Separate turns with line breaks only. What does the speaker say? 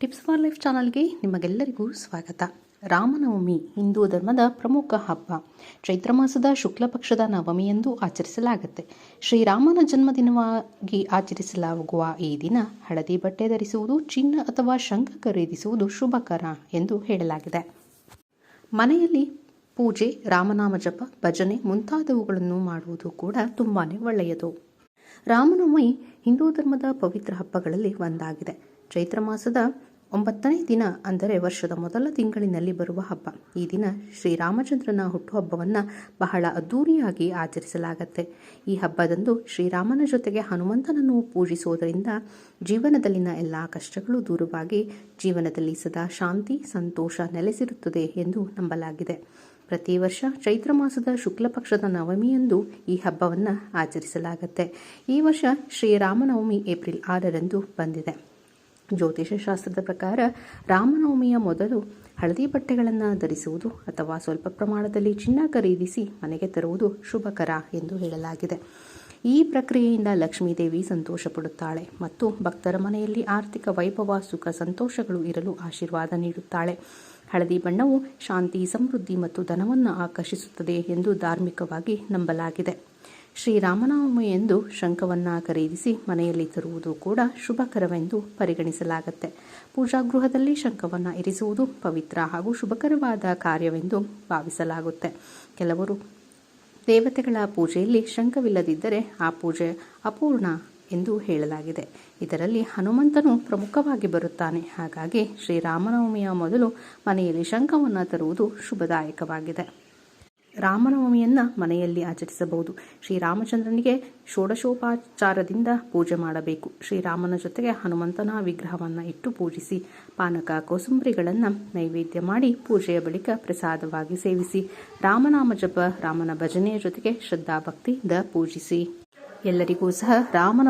Tips for life ಚಾನಲ್ಗೆ ನಿಮಗೆಲ್ಲರಿಗೂ ಸ್ವಾಗತ. ರಾಮನವಮಿ, ಹಿಂದೂ ಧರ್ಮದ ಪ್ರಮುಖ ಹಬ್ಬ. ಚೈತ್ರ ಮಾಸದ ಶುಕ್ಲ ಪಕ್ಷದ ನವಮಿಯಂದು ಆಚರಿಸಲಾಗುತ್ತೆ. ಶ್ರೀರಾಮನ ಜನ್ಮದಿನವಾಗಿ ಆಚರಿಸಲಾಗುವ ಈ ದಿನ ಹಳದಿ ಬಟ್ಟೆ ಧರಿಸುವುದು ಚಿನ್ನ ಅಥವಾ ಶಂಖ ಖರೀದಿಸುವುದು ಶುಭಕರ ಎಂದು ಹೇಳಲಾಗಿದೆ. ಮನೆಯಲ್ಲಿ ಪೂಜೆ, ರಾಮನಾಮ ಜಪ, ಭಜನೆ ಮುಂತಾದವುಗಳನ್ನು ಮಾಡುವುದು ಕೂಡ ತುಂಬಾ ಒಳ್ಳೆಯದು. ರಾಮನವಮಿ ಹಿಂದೂ ಧರ್ಮದ ಪವಿತ್ರ ಹಬ್ಬಗಳಲ್ಲಿ ಒಂದಾಗಿದೆ. ಚೈತ್ರ ಮಾಸದ ಒಂಬತ್ತನೇ ದಿನ ಅಂದರೆ ವರ್ಷದ ಮೊದಲ ತಿಂಗಳಿನಲ್ಲಿ ಬರುವ ಹಬ್ಬ. ಈ ದಿನ ಶ್ರೀರಾಮಚಂದ್ರನ ಹುಟ್ಟುಹಬ್ಬವನ್ನು ಬಹಳ ಅದ್ಧೂರಿಯಾಗಿ ಆಚರಿಸಲಾಗತ್ತೆ. ಈ ಹಬ್ಬದಂದು ಶ್ರೀರಾಮನ ಜೊತೆಗೆ ಹನುಮಂತನನ್ನು ಪೂಜಿಸುವುದರಿಂದ ಜೀವನದಲ್ಲಿನ ಎಲ್ಲ ಕಷ್ಟಗಳು ದೂರವಾಗಿ ಜೀವನದಲ್ಲಿ ಸದಾ ಶಾಂತಿ, ಸಂತೋಷ ನೆಲೆಸಿರುತ್ತದೆ ಎಂದು ನಂಬಲಾಗಿದೆ. ಪ್ರತಿ ವರ್ಷ ಚೈತ್ರ ಮಾಸದ ಶುಕ್ಲ ಪಕ್ಷದ ನವಮಿಯಂದು ಈ ಹಬ್ಬವನ್ನು ಆಚರಿಸಲಾಗುತ್ತೆ. ಈ ವರ್ಷ ಶ್ರೀರಾಮನವಮಿ ಏಪ್ರಿಲ್ ಆರರಂದು ಬಂದಿದೆ. ಜ್ಯೋತಿಷ ಶಾಸ್ತ್ರದ ಪ್ರಕಾರ ರಾಮನವಮಿಯ ಮೊದಲು ಹಳದಿ ಬಟ್ಟೆಗಳನ್ನು ಧರಿಸುವುದು ಅಥವಾ ಸ್ವಲ್ಪ ಪ್ರಮಾಣದಲ್ಲಿ ಚಿನ್ನ ಖರೀದಿಸಿ ಮನೆಗೆ ತರುವುದು ಶುಭಕರ ಎಂದು ಹೇಳಲಾಗಿದೆ. ಈ ಪ್ರಕ್ರಿಯೆಯಿಂದ ಲಕ್ಷ್ಮೀದೇವಿ ಸಂತೋಷ ಪಡುತ್ತಾಳೆ ಮತ್ತು ಭಕ್ತರ ಮನೆಯಲ್ಲಿ ಆರ್ಥಿಕ ವೈಭವ, ಸುಖ, ಸಂತೋಷಗಳು ಇರಲು ಆಶೀರ್ವಾದ ನೀಡುತ್ತಾಳೆ. ಹಳದಿ ಬಣ್ಣವು ಶಾಂತಿ, ಸಮೃದ್ಧಿ ಮತ್ತು ಧನವನ್ನು ಆಕರ್ಷಿಸುತ್ತದೆ ಎಂದು ಧಾರ್ಮಿಕವಾಗಿ ನಂಬಲಾಗಿದೆ. ಶ್ರೀರಾಮನವಮಿಯಂದು ಶಂಖವನ್ನು ಖರೀದಿಸಿ ಮನೆಯಲ್ಲಿ ತರುವುದು ಕೂಡ ಶುಭಕರವೆಂದು ಪರಿಗಣಿಸಲಾಗುತ್ತೆ. ಪೂಜಾಗೃಹದಲ್ಲಿ ಶಂಖವನ್ನು ಇರಿಸುವುದು ಪವಿತ್ರ ಹಾಗೂ ಶುಭಕರವಾದ ಕಾರ್ಯವೆಂದು ಭಾವಿಸಲಾಗುತ್ತೆ. ಕೆಲವರು ದೇವತೆಗಳ ಪೂಜೆಯಲ್ಲಿ ಶಂಖವಿಲ್ಲದಿದ್ದರೆ ಆ ಪೂಜೆ ಅಪೂರ್ಣ ಎಂದು ಹೇಳಲಾಗಿದೆ. ಇದರಲ್ಲಿ ಹನುಮಂತನು ಪ್ರಮುಖವಾಗಿ ಬರುತ್ತಾನೆ. ಹಾಗಾಗಿ ಶ್ರೀರಾಮನವಮಿಯ ಮೊದಲು ಮನೆಯಲ್ಲಿ ಶಂಖವನ್ನು ತರುವುದು ಶುಭದಾಯಕವಾಗಿದೆ. ರಾಮನವಮಿಯನ್ನು ಮನೆಯಲ್ಲಿ ಆಚರಿಸಬಹುದು. ಶ್ರೀರಾಮಚಂದ್ರನಿಗೆ ಷೋಡಶೋಪಾಚಾರದಿಂದ ಪೂಜೆ ಮಾಡಬೇಕು. ಶ್ರೀರಾಮನ ಜೊತೆಗೆ ಹನುಮಂತನ ವಿಗ್ರಹವನ್ನು ಇಟ್ಟು ಪೂಜಿಸಿ, ಪಾನಕ ಕೋಸುಂಬರಿಗಳನ್ನು ನೈವೇದ್ಯ ಮಾಡಿ ಪೂಜೆಯ ಬಳಿಕ ಪ್ರಸಾದವಾಗಿ ಸೇವಿಸಿ, ರಾಮನಾಮ ಜಪ ರಾಮನ ಭಜನೆಯ ಜೊತೆಗೆ ಶ್ರದ್ಧಾಭಕ್ತಿಯಿಂದ ಪೂಜಿಸಿ. ಎಲ್ಲರಿಗೂ ಸಹ ರಾಮನ